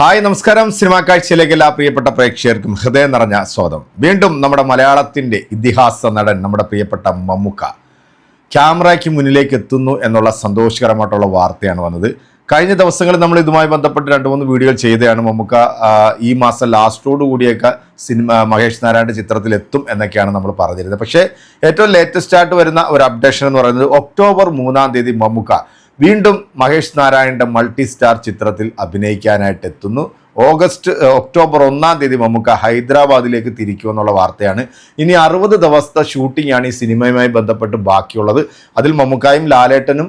Hi നമസ്കാരം. Cinema കാഴ്ചയിലേക്ക് എല്ലാ പ്രിയപ്പെട്ട പ്രേക്ഷകർക്കും ഹൃദയം നിറഞ്ഞ സ്വാഗതം. വീണ്ടും നമ്മുടെ മലയാളത്തിന്റെ ഇതിഹാസ നടൻ നമ്മുടെ പ്രിയപ്പെട്ട മമ്മുക്ക ക്യാമറയ്ക്ക് മുന്നിലേക്ക് എത്തുന്നു എന്നുള്ള സന്തോഷകരമായിട്ടുള്ള വാർത്തയാണ് വന്നത്. കഴിഞ്ഞ ദിവസങ്ങളിൽ നമ്മൾ ഇതുമായി ബന്ധപ്പെട്ട് രണ്ട് മൂന്ന് വീഡിയോകൾ ചെയ്തതാണ് മമ്മുക്ക. ഈ മാസം ലാസ്റ്റോടു കൂടിയൊക്കെ സിനിമ മഹേഷ് നാരായണ ചിത്രത്തിൽ എത്തും എന്നൊക്കെയാണ് നമ്മൾ പറഞ്ഞിരുന്നത്. പക്ഷേ ഏറ്റവും ലേറ്റസ്റ്റ് ആയിട്ട് വരുന്ന ഒരു അപ്ഡേഷൻ എന്ന് പറയുന്നത് ഒക്ടോബർ മൂന്നാം തീയതി മമ്മുക്ക വീണ്ടും മഹേഷ് നാരായണന്റെ മൾട്ടി സ്റ്റാർ ചിത്രത്തിൽ അഭിനയിക്കാനായിട്ട് എത്തുന്നു. ഓഗസ്റ്റ് ഒക്ടോബർ ഒന്നാം തീയതി മമ്മൂക്ക ഹൈദരാബാദിലേക്ക് തിരിക്കുമെന്നുള്ള വാർത്തയാണ്. ഇനി അറുപത് ദിവസത്തെ ഷൂട്ടിംഗ് ആണ് ഈ സിനിമയുമായി ബന്ധപ്പെട്ട് ബാക്കിയുള്ളത്. അതിൽ മമ്മൂക്കായും ലാലേട്ടനും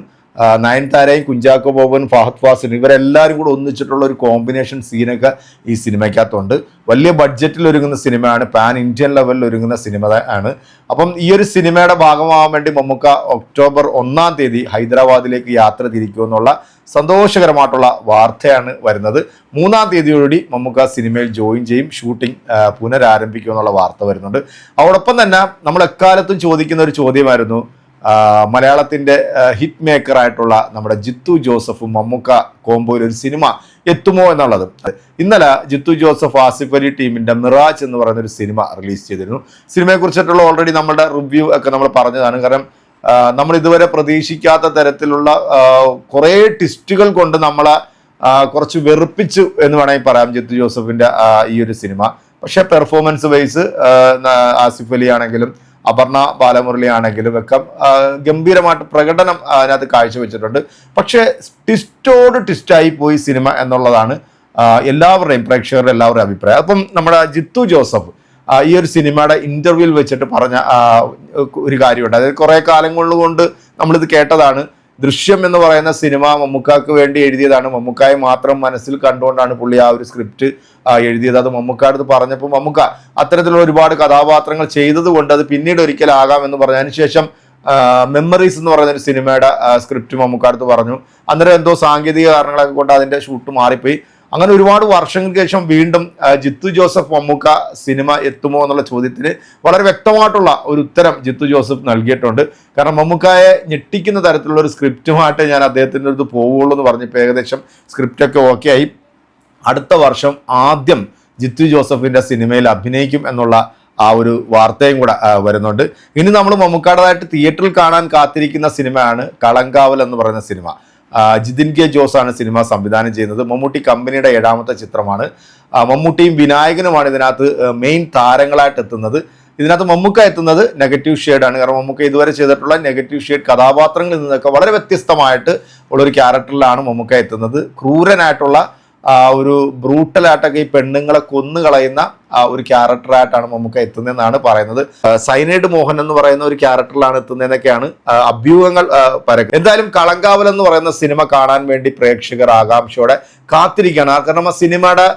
നയൻതാരയും കുഞ്ചാക്കോ ബോബനും ഫഹദ് ഫാസിൻ ഇവരെല്ലാവരും കൂടെ ഒന്നിച്ചിട്ടുള്ള ഒരു കോമ്പിനേഷൻ സീനൊക്കെ ഈ സിനിമയ്ക്കകത്തുണ്ട്. വലിയ ബഡ്ജറ്റിൽ ഒരുങ്ങുന്ന സിനിമയാണ് പാൻ ഇന്ത്യൻ ലെവലിൽ ഒരുങ്ങുന്ന സിനിമ ആണ്. അപ്പം ഈ ഒരു സിനിമയുടെ ഭാഗമാകാൻ വേണ്ടി മമ്മൂക്ക ഒക്ടോബർ ഒന്നാം തീയതി ഹൈദരാബാദിലേക്ക് യാത്ര തിരിക്കുമെന്നുള്ള സന്തോഷകരമായിട്ടുള്ള വാർത്തയാണ് വരുന്നത്. മൂന്നാം തീയതിയോടുകൂടി മമ്മൂക്ക സിനിമയിൽ ജോയിൻ ചെയ്യും ഷൂട്ടിംഗ് പുനരാരംഭിക്കുമെന്നുള്ള വാർത്ത വരുന്നുണ്ട്. അതോടൊപ്പം തന്നെ നമ്മൾ എക്കാലത്തും ചോദിക്കുന്ന ഒരു ചോദ്യമായിരുന്നു ആ, മലയാളത്തിന്റെ ഹിറ്റ് മേക്കർ ആയിട്ടുള്ള നമ്മുടെ ജിത്തു ജോസഫും മമ്മൂക്ക കോമ്പോയിൽ ഒരു സിനിമ എത്തുമോ എന്നുള്ളത്. ഇന്നലെ ജിത്തു ജോസഫ് ആസിഫ് അലി ടീമിന്റെ മിറാജ് എന്ന് പറയുന്ന ഒരു സിനിമ റിലീസ് ചെയ്തിരുന്നു. സിനിമയെ കുറിച്ചിട്ടുള്ള ഓൾറെഡി നമ്മുടെ റിവ്യൂ ഒക്കെ നമ്മൾ പറഞ്ഞതാണ്. കാരണം നമ്മൾ ഇതുവരെ പ്രതീക്ഷിക്കാത്ത തരത്തിലുള്ള കുറേ ട്വിസ്റ്റുകൾ കൊണ്ട് നമ്മളെ കുറച്ച് വെറുപ്പിച്ചു എന്ന് വേണമെങ്കിൽ പറയാം ജിത്തു ജോസഫിന്റെ ഈ ഒരു സിനിമ പക്ഷേ പെർഫോമൻസ് വൈസ് ആസിഫ് അലി ആണെങ്കിലും അപർണ ബാലമുരളി ആണെങ്കിലും ഒക്കെ ഗംഭീരമായിട്ട് പ്രകടനം അതിനകത്ത് കാഴ്ചവെച്ചിട്ടുണ്ട്. പക്ഷേ ട്വിസ്റ്റോട് ട്വിസ്റ്റായി പോയി സിനിമ എന്നുള്ളതാണ് എല്ലാവരുടെയും പ്രേക്ഷകരുടെ എല്ലാവരുടെയും അഭിപ്രായം. അപ്പം നമ്മുടെ ജിത്തു ജോസഫ് ഈ ഒരു സിനിമയുടെ ഇന്റർവ്യൂവിൽ വെച്ചിട്ട് പറഞ്ഞ ഒരു കാര്യമുണ്ട്. അതായത് കുറേ കാലങ്ങൾ കൊണ്ട് നമ്മളിത് കേട്ടതാണ്. ദൃശ്യം എന്ന് പറയുന്ന സിനിമ മമ്മൂക്കാക്ക് വേണ്ടി എഴുതിയതാണ്. മമ്മൂക്കായെ മാത്രം മനസ്സിൽ കണ്ടുകൊണ്ടാണ് പുള്ളി ആ ഒരു സ്ക്രിപ്റ്റ് എഴുതിയത്. അത് മമ്മൂക്കാടുത്ത് പറഞ്ഞപ്പോൾ മമ്മൂക്ക അത്തരത്തിലുള്ള ഒരുപാട് കഥാപാത്രങ്ങൾ ചെയ്തതുകൊണ്ട് അത് പിന്നീട് ഒരിക്കലാകാം എന്ന് പറഞ്ഞതിന് ശേഷം മെമ്മറീസ് എന്ന് പറയുന്ന ഒരു സിനിമയുടെ സ്ക്രിപ്റ്റ് മമ്മൂക്കാടുത്ത് പറഞ്ഞു. അന്നേരം എന്തോ സാങ്കേതിക കാരണങ്ങളൊക്കെ കൊണ്ട് അതിന്റെ ഷൂട്ട് മാറിപ്പോയി. അങ്ങനെ ഒരുപാട് വർഷങ്ങൾക്ക് ശേഷം വീണ്ടും ജിത്തു ജോസഫ് മമ്മൂക്ക സിനിമ എത്തുമോ എന്നുള്ള ചോദ്യത്തിന് വളരെ വ്യക്തമായിട്ടുള്ള ഒരു ഉത്തരം ജിത്തു ജോസഫ് നൽകിയിട്ടുണ്ട്. കാരണം മമ്മൂക്കായെ ഞെട്ടിക്കുന്ന തരത്തിലുള്ള ഒരു സ്ക്രിപ്റ്റുമായിട്ട് ഞാൻ അദ്ദേഹത്തിന്റെ അടുത്ത് പോവുള്ളൂ എന്ന് പറഞ്ഞപ്പോൾ ഏകദേശം സ്ക്രിപ്റ്റൊക്കെ ഓക്കെ ആയി അടുത്ത വർഷം ആദ്യം ജിത്തു ജോസഫിന്റെ സിനിമയിൽ അഭിനയിക്കും എന്നുള്ള ആ ഒരു വാർത്തയും കൂടെ വരുന്നുണ്ട്. ഇനി നമ്മൾ മമ്മൂക്കാടേതായിട്ട് തിയേറ്ററിൽ കാണാൻ കാത്തിരിക്കുന്ന സിനിമയാണ് കളങ്കാവൽ എന്ന് പറയുന്ന സിനിമ. ജിതിൻ കെ ജോസ് ആണ് സിനിമ സംവിധാനം ചെയ്യുന്നത്. മമ്മൂട്ടി കമ്പനിയുടെ ഏഴാമത്തെ ചിത്രമാണ്. മമ്മൂട്ടിയും വിനായകനുമാണ് ഇതിനകത്ത് മെയിൻ താരങ്ങളായിട്ട് എത്തുന്നത്. ഇതിനകത്ത് മമ്മൂക്ക എത്തുന്നത് നെഗറ്റീവ് ഷെയ്ഡാണ് കാരണം മമ്മൂക്ക ഇതുവരെ ചെയ്തിട്ടുള്ള നെഗറ്റീവ് ഷെയ്ഡ് കഥാപാത്രങ്ങളിൽ നിന്നൊക്കെ വളരെ വ്യത്യസ്തമായിട്ട് ഉള്ളൊരു ക്യാരക്ടറിലാണ് മമ്മൂക്ക എത്തുന്നത്. ക്രൂരനായിട്ടുള്ള ഒരു ബ്രൂട്ടലായിട്ടൊക്കെ ഈ പെണ്ണുങ്ങളെ കൊന്നു കളയുന്ന ആ ഒരു ക്യാരക്ടറായിട്ടാണ് മമ്മൂക്ക എത്തുന്നതെന്നാണ് പറയുന്നത്. ആ, സൈനൈഡ് മോഹൻ എന്ന് പറയുന്ന ഒരു ക്യാരക്ടറിലാണ് എത്തുന്നതെന്നൊക്കെയാണ് ആ, അഭ്യൂഹങ്ങൾ പരക്കുന്നത് എന്തായാലും കളങ്കാവൽ എന്ന് പറയുന്ന സിനിമ കാണാൻ വേണ്ടി പ്രേക്ഷകർ ആകാംക്ഷയോടെ കാത്തിരിക്കുകയാണ്. കാരണം ആ സിനിമയുടെ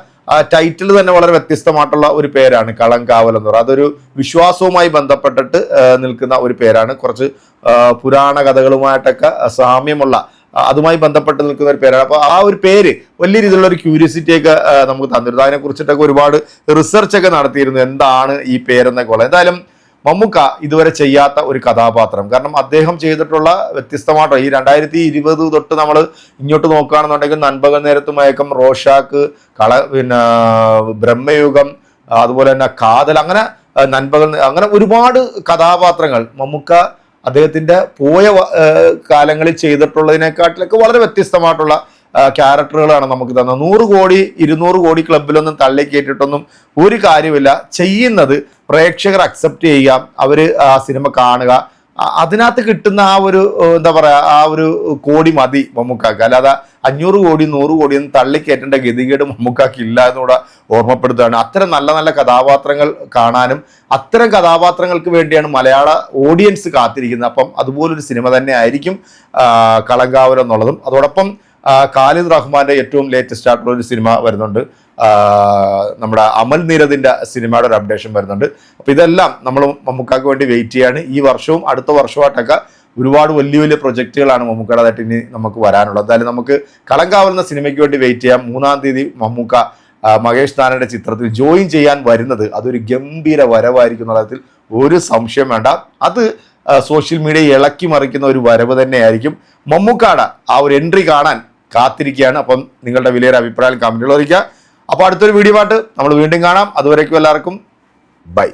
ടൈറ്റിൽ തന്നെ വളരെ വ്യത്യസ്തമായിട്ടുള്ള ഒരു പേരാണ് കളങ്കാവൽ എന്ന് പറയുന്നത്. അതൊരു വിശ്വാസവുമായി ബന്ധപ്പെട്ടിട്ട് നിൽക്കുന്ന ഒരു പേരാണ്. കുറച്ച് പുരാണ കഥകളുമായിട്ടൊക്കെ സാമ്യമുള്ള ആ, അതുമായി ബന്ധപ്പെട്ട് നിൽക്കുന്ന ഒരു പേരാണ്. അപ്പോൾ ആ ഒരു പേര് വലിയ രീതിയിലുള്ള ഒരു ക്യൂരിയോസിറ്റി ഒക്കെ നമുക്ക് തന്നിരുന്നു. അതിനെക്കുറിച്ചിട്ടൊക്കെ ഒരുപാട് റിസർച്ച് ഒക്കെ നടത്തിയിരുന്നു. എന്താണ് ഈ പേരെന്നൊക്കെ ഉള്ളത്. എന്തായാലും മമ്മുക്ക ഇതുവരെ ചെയ്യാത്ത ഒരു കഥാപാത്രം. കാരണം അദ്ദേഹം ചെയ്തിട്ടുള്ള വ്യത്യസ്തമായിട്ടുള്ള ഈ രണ്ടായിരത്തി ഇരുപത് തൊട്ട് നമ്മൾ ഇങ്ങോട്ട് നോക്കുകയാണെന്നുണ്ടെങ്കിൽ നൻപകൽ നേരത്ത് മയക്കം റോഷാക്ക് കള പിന്നെ ബ്രഹ്മയുഗം അതുപോലെ തന്നെ കാതൽ അങ്ങനെ നൻപകൽ അങ്ങനെ ഒരുപാട് കഥാപാത്രങ്ങൾ മമ്മൂക്ക അദ്ദേഹത്തിന്റെ പോയ കാലങ്ങളിൽ ചെയ്തിട്ടുള്ളതിനെക്കാട്ടിലൊക്കെ വളരെ വ്യത്യസ്തമായിട്ടുള്ള ക്യാരക്ടറുകളാണ് നമുക്ക് തന്നത്. നൂറ് കോടി ഇരുന്നൂറ് കോടി ക്ലബിലൊന്നും തള്ളി കയറ്റിയിട്ടൊന്നും ഒരു കാര്യമില്ല ചെയ്യുന്നത് പ്രേക്ഷകർ അക്സെപ്റ്റ് ചെയ്യുക അവർ ആ സിനിമ കാണുക അതിനകത്ത് കിട്ടുന്ന ആ ഒരു എന്താ പറയാ ആ ഒരു കോടി മതി മമ്മൂക്കാക്ക്. അല്ലാതെ അഞ്ഞൂറ് കോടി നൂറ് കോടി ഒന്നും തള്ളിക്കയറ്റേണ്ട ഗതികേട് മമ്മൂക്കാക്ക് ഇല്ല എന്നുകൂടെ ഓർമ്മപ്പെടുത്തുകയാണ്. അത്തരം നല്ല നല്ല കഥാപാത്രങ്ങൾ കാണാനും അത്തരം കഥാപാത്രങ്ങൾക്ക് വേണ്ടിയാണ് മലയാള ഓഡിയൻസ് കാത്തിരിക്കുന്നത്. അപ്പം അതുപോലൊരു സിനിമ തന്നെ ആയിരിക്കും കളങ്കാവരം എന്നുള്ളതും. അതോടൊപ്പം ഖാലിദ് റഹ്മാന്റെ ഏറ്റവും ലേറ്റസ്റ്റ് ആയിട്ടുള്ള ഒരു സിനിമ വരുന്നുണ്ട്. നമ്മുടെ അമൽ നീരദിന്റെ സിനിമയുടെ ഒരു അപ്ഡേഷൻ വരുന്നുണ്ട്. അപ്പോൾ ഇതെല്ലാം നമ്മൾ മമ്മൂക്കാക്ക് വേണ്ടി വെയിറ്റ് ചെയ്യാണ്. ഈ വർഷവും അടുത്ത വർഷമായിട്ടൊക്കെ ഒരുപാട് വലിയ വലിയ പ്രൊജക്റ്റുകളാണ് മമ്മൂക്കയുടേതായിട്ട് ഇനി നമുക്ക് വരാനുള്ളത്. എന്തായാലും നമുക്ക് കളങ്കാവുന്ന സിനിമയ്ക്ക് വേണ്ടി വെയിറ്റ് ചെയ്യാം. മൂന്നാം തീയതി മമ്മൂക്ക മഹേഷ് താനയുടെ ചിത്രത്തിൽ ജോയിൻ ചെയ്യാൻ വരുന്നത് അതൊരു ഗംഭീര വരവായിരിക്കും എന്നുള്ള ഒരു സംശയം വേണ്ട. അത് സോഷ്യൽ മീഡിയ ഇളക്കി മറിക്കുന്ന ഒരു വരവ് തന്നെയായിരിക്കും മമ്മൂക്കാട ആ ഒരു എൻട്രി കാണാൻ കാത്തിരിക്കുകയാണ്. അപ്പം നിങ്ങളുടെ വിലയേറെ അഭിപ്രായം കമന്റുകൾ അറിയിക്കുക. അപ്പോൾ അടുത്തൊരു വീഡിയോ ആയിട്ട് നമ്മൾ വീണ്ടും കാണാം. അതുവരേക്കും എല്ലാവർക്കും ബൈ.